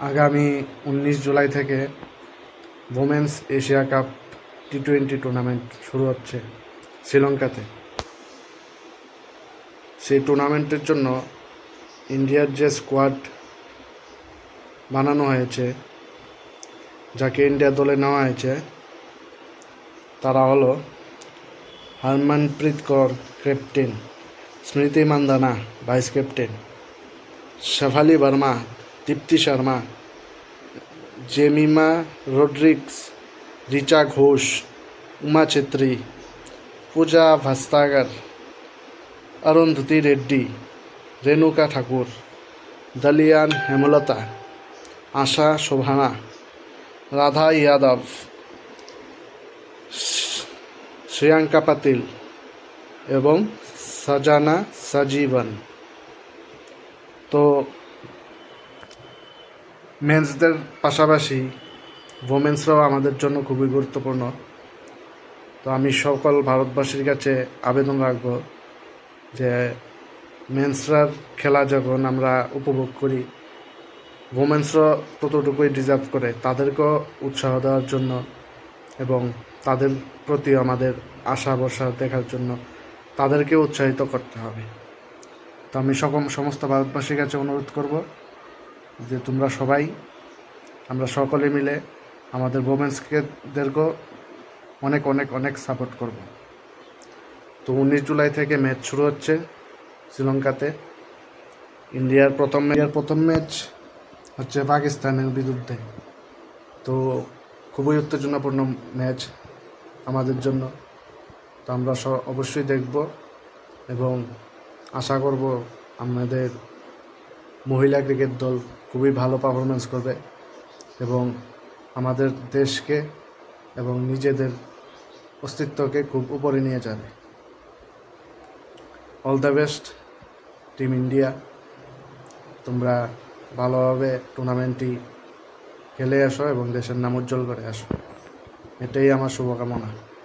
আগামী উনিশ জুলাই থেকে women's Asia cup T twenty tournament শুরু হচ্ছে শ্রীলঙ্কাতে। সেই টুর্নামেন্টের জন্য ইন্ডিয়ার যে স্কোয়াড বানানো হয়েছে, যাকে ইন্ডিয়া দলে নেওয়া হয়েছে, তারা হলো Harmanpreet Kaur captain Smriti Mandhana vice captain Shafali Verma Deepti Sharma, Jemimah Rodrigues Richa Ghosh, Uma Chetry, Pooja Vastrakar Arundhati Reddy, Renuka Thakur, Dayalan Hemalatha, Asha Sobhana, Radha Yadav, Shreyanka Patil এবং সাজানা সজীবন। তো মেন্সদের পাশাপাশি ওমেন্সরাও আমাদের জন্য খুবই গুরুত্বপূর্ণ। তো আমি সকল ভারতবাসীর কাছে আবেদন রাখব যে মেন্সরার খেলা যখন আমরা উপভোগ করি ওমেন্সরা ততটুকুই ডিজার্ভ করে, তাদেরকেও উৎসাহ দেওয়ার জন্য এবং তাদের প্রতি আমাদের আশা ভরসা দেখার জন্য তাদেরকে উৎসাহিত করতে হবে। তো আমি সকম, সমস্ত ভারতবাসীর কাছে অনুরোধ করব যে তোমরা সবাই, আমরা সকলে মিলে আমাদের ওমেন্সকেদেরকেও অনেক অনেক অনেক সাপোর্ট করব। তো উনিশ জুলাই থেকে ম্যাচ শুরু হচ্ছে শ্রীলঙ্কাতে। ইন্ডিয়ার প্রথম ইন্ডিয়ার প্রথম ম্যাচ হচ্ছে পাকিস্তানের বিরুদ্ধে। তো খুবই উত্তেজনাপূর্ণ ম্যাচ আমাদের জন্য। তো আমরা অবশ্যই দেখব এবং আশা করব আমাদের মহিলা ক্রিকেট দল খুবই ভালো পারফরমেন্স করবে এবং আমাদের দেশকে এবং নিজেদের অস্তিত্বকে খুব উপরে নিয়ে যাবে। All the best team India তোমরা ভালোভাবে টুর্নামেন্টটি খেলে আসো এবং দেশের নাম উজ্জ্বল করে আসো। এটাই আমার শুভকামনা।